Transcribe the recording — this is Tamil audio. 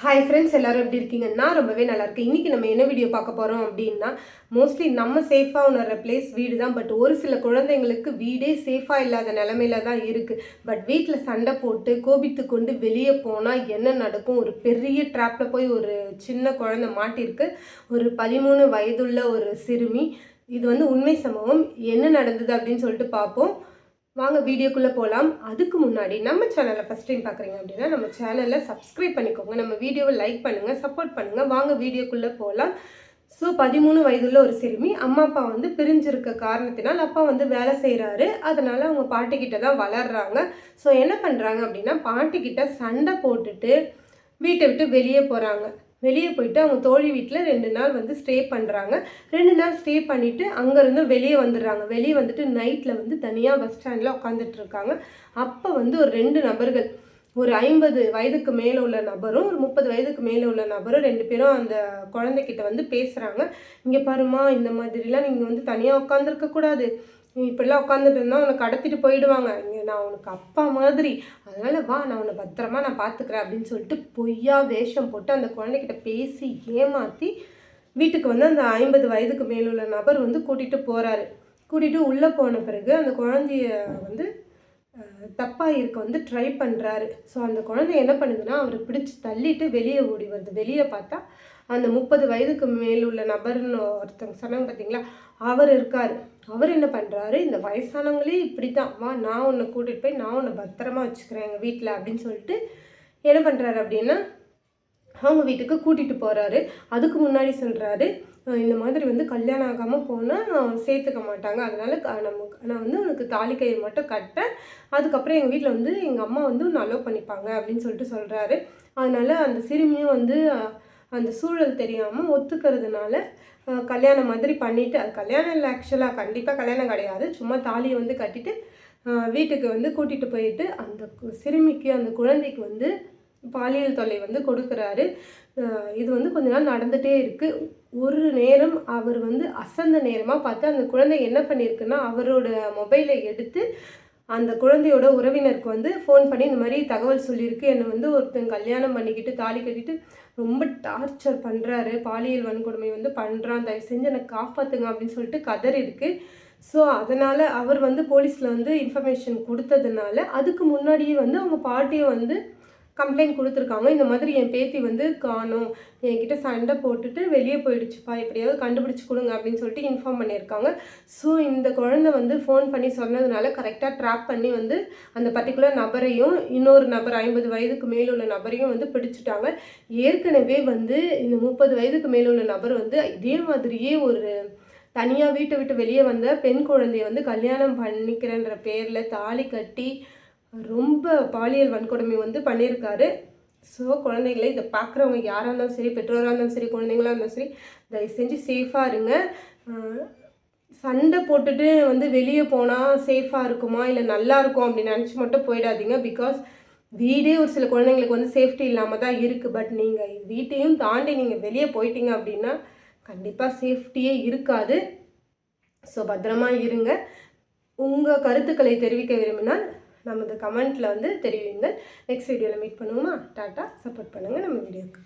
ஹாய் ஃப்ரெண்ட்ஸ் எல்லாரும் எப்படி இருக்கீங்கன்னா ரொம்பவே நல்லா இன்றைக்கி நம்ம என்ன வீடியோ பார்க்க போகிறோம் அப்படின்னா மோஸ்ட்லி நம்ம சேஃபாக உணர்ற பிளேஸ் வீடு தான். பட் ஒரு சில குழந்தைங்களுக்கு வீடே சேஃபாக இல்லாத நிலமையில தான் இருக்குது பட் வீட்டில் சண்டை போட்டு கோபித்து கொண்டு வெளியே போனால் என்ன நடக்கும்? ஒரு பெரிய ட்ராப்பில் போய் ஒரு சின்ன குழந்தை மாட்டிருக்கு. ஒரு பதிமூணு வயதுள்ள ஒரு சிறுமி. இது வந்து உண்மை சம்பவம். என்ன நடந்தது அப்படின்னு சொல்லிட்டு பார்ப்போம். வாங்க வீடியோக்குள்ளே போகலாம் அதுக்கு முன்னாடி நம்ம சேனலை ஃபஸ்ட் டைம் பார்க்குறீங்க அப்படின்னா நம்ம சேனலை சப்ஸ்கிரைப் பண்ணிக்கோங்க. நம்ம வீடியோவை லைக் பண்ணுங்கள் சப்போர்ட் பண்ணுங்கள் வாங்க வீடியோக்குள்ளே போகலாம் ஸோ பதிமூணு வயதுள்ள ஒரு சிறுமி அம்மா அப்பா வந்து பிரிஞ்சிருக்க காரணத்தினால் அப்பா வந்து வேலை செய்கிறாரு அதனால் அவங்க பாட்டிக்கிட்ட தான் வளர்கிறாங்க ஸோ என்ன பண்ணுறாங்க அப்படின்னா பாட்டிக்கிட்ட சண்டை போட்டுட்டு வீட்டை விட்டு வெளியே போகிறாங்க வெளியே போயிட்டு அவங்க தோழி வீட்டில் ரெண்டு நாள் வந்து ஸ்டே பண்ணுறாங்க ரெண்டு நாள் ஸ்டே பண்ணிவிட்டு அங்கேருந்து வெளியே வந்துடுறாங்க. வெளியே வந்துட்டு நைட்டில் வந்து தனியாக பஸ் ஸ்டாண்டில் உட்காந்துட்டு இருக்காங்க. அப்போ வந்து ஒரு ரெண்டு நபர்கள் ஒரு ஐம்பது வயதுக்கு மேலே உள்ள நபரும் ஒரு முப்பது வயதுக்கு மேலே உள்ள நபரும் ரெண்டு பேரும் அந்த குழந்தைகிட்ட வந்து பேசுகிறாங்க இங்கே பாருமா இந்த மாதிரிலாம் நீங்கள் வந்து தனியாக உட்காந்துருக்கக்கூடாது இப்படிலாம் உட்காந்துட்டு இருந்தால் உனக்கு கடத்திட்டு போயிடுவாங்க. இங்கே நான் உனக்கு அப்பா மாதிரி. அதனால் வா நான் உன்னை பத்திரமா நான் பார்த்துக்கிறேன் அப்படின்னு சொல்லிட்டு பொய்யா வேஷம் போட்டு அந்த குழந்தைகிட்ட பேசி ஏமாற்றி வீட்டுக்கு வந்து அந்த ஐம்பது வயதுக்கு மேலுள்ள நபர் வந்து கூட்டிகிட்டு போகிறாரு கூட்டிகிட்டு உள்ளே போன பிறகு அந்த குழந்தைய வந்து தப்பாக இருக்க வந்து ட்ரை பண்ணுறாரு ஸோ அந்த குழந்தை என்ன பண்ணுதுன்னா அவரை பிடிச்சி தள்ளிட்டு வெளியே ஓடி வருது. வெளியே பார்த்தா அந்த முப்பது வயதுக்கு மேலுள்ள நபர்னு ஒருத்தவங்க சொன்னாங்க பார்த்தீங்களா அவர் இருக்கார். அவர் என்ன பண்ணுறாரு இந்த வயசானவங்களே இப்படி தான் வா நான் உன்னை கூட்டிகிட்டு போய் நான் உன்னை பத்திரமா வச்சுக்கிறேன் எங்கள் வீட்டில் அப்படின்னு சொல்லிட்டு என்ன பண்ணுறாரு அப்படின்னா அவங்க வீட்டுக்கு கூட்டிகிட்டு போகிறாரு அதுக்கு முன்னாடி சொல்கிறாரு இந்த மாதிரி வந்து கல்யாணம் ஆகாமல் போனால் சேர்த்துக்க மாட்டாங்க. அதனால் க- நம்ம நான் வந்து உனக்கு தாலி கயிறு மட்டும் கட்டேன். அதுக்கப்புறம் எங்கள் வீட்டில் வந்து எங்கள் அம்மா வந்து உன்னை அலோவ் பண்ணிப்பாங்க அப்படின்னு சொல்லிட்டு சொல்கிறாரு அதனால் அந்த சிறுமியும் வந்து அந்த சூழல் தெரியாமல் ஒத்துக்கிறதுனால கல்யாணம் மாதிரி பண்ணிவிட்டு அது கல்யாணம் இல்லை ஆக்சுவலாக கண்டிப்பாக கல்யாணம் கிடையாது. சும்மா தாலியை வந்து கட்டிட்டு வீட்டுக்கு வந்து கூட்டிகிட்டு போயிட்டு அந்த சிறுமிக்கு அந்த குழந்தைக்கு வந்து பாலியல் தொல்லை வந்து கொடுக்குறாரு. இது வந்து கொஞ்ச நாள் நடந்துகிட்டே இருக்குது ஒரு நேரம் அவர் வந்து அசந்த நேரமாக பார்த்து அந்த குழந்தை என்ன பண்ணியிருக்குன்னா அவரோட மொபைலை எடுத்து அந்த குழந்தையோட உறவினருக்கு வந்து ஃபோன் பண்ணி இந்த மாதிரி தகவல் சொல்லியிருக்கு. என்னை வந்து ஒருத்தன் கல்யாணம் பண்ணிக்கிட்டு தாலி கட்டிட்டு ரொம்ப டார்ச்சர் பண்ணுறாரு பாலியல் வன்கொடுமை வந்து பண்ணுறான் தயவு செஞ்சு என்னை காப்பாற்றுங்க அப்படின்னு சொல்லிட்டு கதறி இருக்கு. ஸோ அதனால் அவர் வந்து போலீஸில் வந்து இன்ஃபர்மேஷன் கொடுத்ததுனால அதுக்கு முன்னாடியே வந்து அவங்க பாட்டியை வந்து கம்ப்ளைண்ட் கொடுத்துருக்காங்க. இந்த மாதிரி என் பேத்தி வந்து காணும். என்கிட்ட சண்டை போட்டுட்டு வெளியே போயிடுச்சுப்பா. எப்படியாவது கண்டுபிடிச்சி கொடுங்க அப்படின்னு சொல்லிட்டு இன்ஃபார்ம் பண்ணியிருக்காங்க. ஸோ இந்த குழந்தை வந்து ஃபோன் பண்ணி சொன்னதுனால கரெக்டாக ட்ராப் பண்ணி வந்து அந்த பர்டிகுலர் நபரையும் இன்னொரு நபர் ஐம்பது வயதுக்கு மேலுள்ள நபரையும் வந்து பிடிச்சிட்டாங்க. ஏற்கனவே வந்து இந்த முப்பது வயதுக்கு மேலுள்ள நபர் வந்து இதே மாதிரியே ஒரு தனியாக வீட்டை விட்டு வெளியே வந்த பெண் குழந்தைய வந்து கல்யாணம் பண்ணிக்கிறேன்ற பேரில் தாலி கட்டி ரொம்ப பாலியல் வன்கொடுமை வந்து பண்ணியிருக்காரு. ஸோ குழந்தைகளை இதை பார்க்குறவங்க யாராக இருந்தாலும் சரி பெற்றோராக இருந்தாலும் சரி குழந்தைங்களா இருந்தாலும் சரி தயவு செஞ்சு சேஃபாக இருங்க. சண்டை போட்டுட்டு வந்து வெளியே போனால் சேஃபாக இருக்குமா? இல்லை நல்லா இருக்கும் அப்படின்னு நினச்சி மட்டும் போயிடாதீங்க. பிகாஸ் வீடே ஒரு சில குழந்தைங்களுக்கு வந்து சேஃப்டி இல்லாமல் தான் இருக்குது பட் நீங்கள் வீட்டையும் தாண்டி நீங்கள் வெளியே போயிட்டீங்க அப்படின்னா கண்டிப்பாக சேஃப்டியே இருக்காது. ஸோ பத்திரமா இருங்க. உங்கள் கருத்துக்களை தெரிவிக்க விரும்பினால் நமது கமெண்ட்டில் வந்து தெரிவிங்கள் நெக்ஸ்ட் வீடியோவில் மீட் பண்ணுவோமா? டாட்டா சப்போர்ட் பண்ணுங்கள் நம்ம வீடியோக்கு.